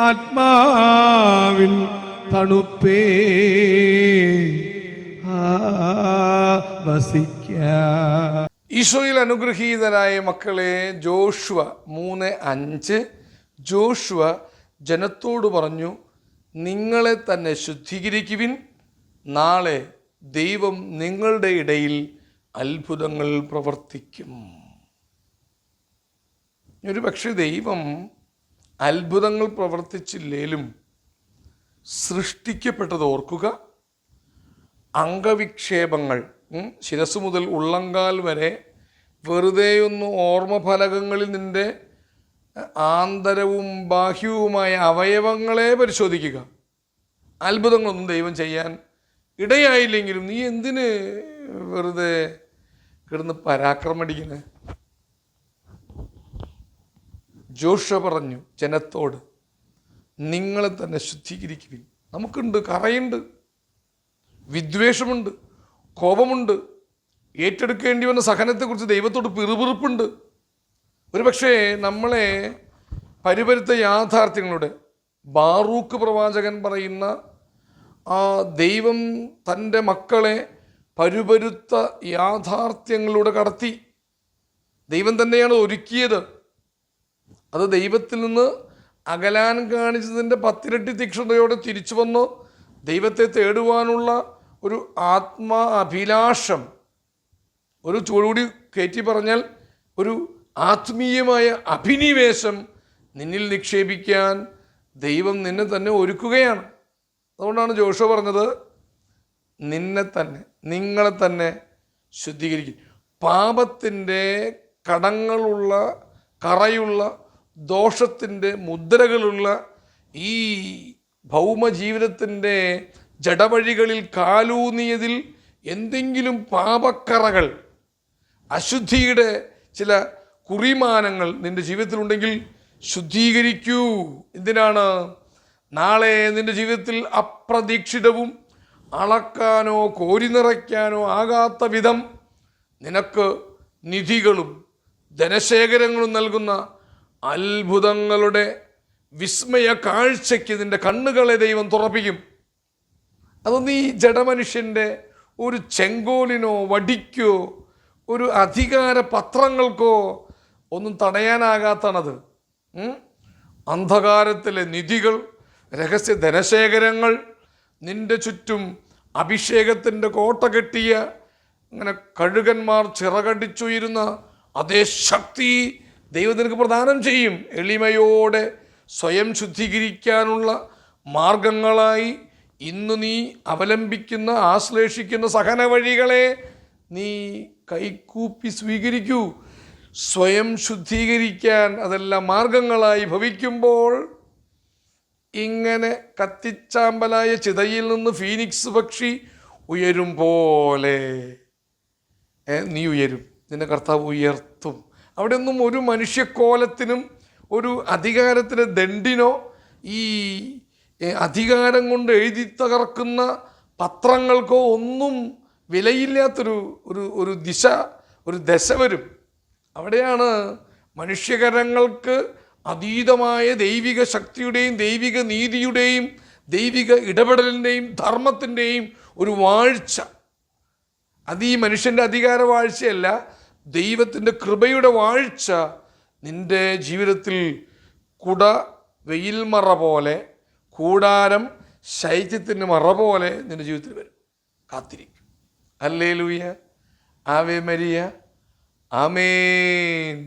ആത്മാവിൻ തണുപ്പേ. വസിക്ക. ഈശോയിൽ അനുഗ്രഹീതരായ മക്കളെ ജോഷുവ മൂന്ന് അഞ്ച്. ജോഷുവ ജനത്തോട് പറഞ്ഞു നിങ്ങളെ തന്നെ ശുദ്ധീകരിക്കുവിൻ. നാളെ ദൈവം നിങ്ങളുടെ ഇടയിൽ അത്ഭുതങ്ങൾ പ്രവർത്തിക്കും. ഒരു പക്ഷേ ദൈവം അത്ഭുതങ്ങൾ പ്രവർത്തിച്ചില്ലേലും സൃഷ്ടിക്കപ്പെട്ടത് ഓർക്കുക അംഗവിക്ഷേപങ്ങൾ ശിരസ് മുതൽ ഉള്ളങ്കാൽ വരെ വെറുതെയൊന്ന് ഓർമ്മ ഫലകങ്ങളിൽ നിന്റെ ആന്തരവും ബാഹ്യവുമായ അവയവങ്ങളെ പരിശോധിക്കുക. അത്ഭുതങ്ങളൊന്നും ദൈവം ചെയ്യാൻ ഇടയായില്ലെങ്കിലും നീ എന്തിന് വെറുതെ കിടന്ന് പരാക്രമടിക്കണേ? ജോഷ പറഞ്ഞു ജനത്തോട് നിങ്ങളെ തന്നെ ശുദ്ധീകരിക്കുവിൻ. നമുക്കുണ്ട് കറയുണ്ട്. വിദ്വേഷമുണ്ട് കോപമുണ്ട്. ഏറ്റെടുക്കേണ്ടി വന്ന സഹനത്തെക്കുറിച്ച് ദൈവത്തോട് പിറുപിറുപ്പുണ്ട്. ഒരു പക്ഷേ നമ്മളെ പരിപരുത്ത യാഥാർത്ഥ്യങ്ങളുടെ ബാറൂക്ക് പ്രവാചകൻ പറയുന്ന ആ ദൈവം തന്റെ മക്കളെ പരുപരുത്ത യാഥാർത്ഥ്യങ്ങളിലൂടെ കടത്തി ദൈവം തന്നെയാണ് ഒരുക്കിയത്. അത് ദൈവത്തിൽ നിന്ന് അകലാൻ കാണിച്ചതിന്റെ പത്തിരട്ടി തീക്ഷണതയോടെ തിരിച്ചു വന്ന്. ദൈവത്തെ തേടുവാനുള്ള ഒരു ആത്മാ അഭിലാഷം. ഒരു ചൂടുകൂടി കയറ്റി പറഞ്ഞാൽ ഒരു ആത്മീയമായ അഭിനിവേശം നിന്നിൽ നിക്ഷേപിക്കാൻ ദൈവം നിന്നെ തന്നെ ഒരുക്കുകയാണ്. അതുകൊണ്ടാണ് ജോഷോ പറഞ്ഞത് നിന്നെ തന്നെ നിങ്ങളെ തന്നെ ശുദ്ധീകരിക്കും. പാപത്തിന്റെ കടങ്ങളുള്ള കറയുള്ള ദോഷത്തിന്റെ മുദ്രകളുള്ള ഈ ഭൗമജീവിതത്തിന്റെ ജടവഴികളിൽ കാലൂന്നിയതിൽ എന്തെങ്കിലും പാപക്കറകൾ അശുദ്ധിയുടെ ചില കുറിമാനങ്ങൾ നിന്റെ ജീവിതത്തിലുണ്ടെങ്കിൽ ശുദ്ധീകരിക്കൂ. എന്തിനാണ്? നാളെ നിന്റെ ജീവിതത്തിൽ അപ്രതീക്ഷിതവും അളക്കാനോ കോരി നിറയ്ക്കാനോ ആകാത്ത വിധം നിനക്ക് നിധികളും ധനശേഖരങ്ങളും നൽകുന്ന അത്ഭുതങ്ങളുടെ വിസ്മയ കാഴ്ചയ്ക്ക് നിന്റെ കണ്ണുകളെ ദൈവം തുറപ്പിക്കും. അതൊന്നും ഈ ജഡമനുഷ്യന്റെ ഒരു ചെങ്കോലിനോ വടിക്കോ ഒരു അധികാര പത്രങ്ങൾക്കോ ഒന്നും തടയാനാകാത്തണത്. അന്ധകാരത്തിലെ നിധികൾ രഹസ്യ ധനശേഖരങ്ങൾ നിന്റെ ചുറ്റും അഭിഷേകത്തിന്റെ കോട്ട കെട്ടിയ അങ്ങനെ കഴുകന്മാർ ചിറകടിച്ചുയരുന്ന അതേ ശക്തി ദൈവം നിനക്ക് പ്രദാനം ചെയ്യും. എളിമയോടെ സ്വയം ശുദ്ധീകരിക്കാനുള്ള മാർഗങ്ങളായി ഇന്ന് നീ അവലംബിക്കുന്ന ആശ്ലേഷിക്കുന്ന സഹന വഴികളെ നീ കൈക്കൂപ്പി സ്വീകരിക്കൂ. സ്വയം ശുദ്ധീകരിക്കാൻ അതെല്ലാം മാർഗങ്ങളായി ഭവിക്കുമ്പോൾ ഇങ്ങനെ കത്തിച്ചാമ്പലായ ചിതയിൽ നിന്ന് ഫീനിക്സ് പക്ഷി ഉയരും പോലെ. നീ ഉയരും. നിന്നെ കർത്താവ് ഉയർത്തും. അവിടെ ഒന്നും ഒരു മനുഷ്യക്കോലത്തിനും ഒരു അധികാരത്തിന് ദണ്ടിനോ ഈ അധികാരം കൊണ്ട് എഴുതി തകർക്കുന്ന പത്രങ്ങൾക്കോ ഒന്നും വിലയില്ലാത്തൊരു ഒരു ഒരു ദിശ ഒരു ദശ വരും. അവിടെയാണ് മനുഷ്യകരങ്ങൾക്ക് അതീതമായ ദൈവിക ശക്തിയുടെയും ദൈവിക നീതിയുടെയും ദൈവിക ഇടപെടലിന്റെയും ധർമ്മത്തിന്റെയും ഒരു വാഴ്ച. അത് ഈ മനുഷ്യന്റെ അധികാര വാഴ്ചയല്ല ദൈവത്തിന്റെ കൃപയുടെ വാഴ്ച നിന്റെ ജീവിതത്തിൽ കുട വെയിൽ മറ പോലെ കൂടാരം ശൈത്യത്തിന്റെ മറ പോലെ നിന്റെ ജീവിതത്തിൽ വരും. കാത്തിരിക്കും. അല്ലേ ലൂയ ആവേ മരിയ. ആമേൻ.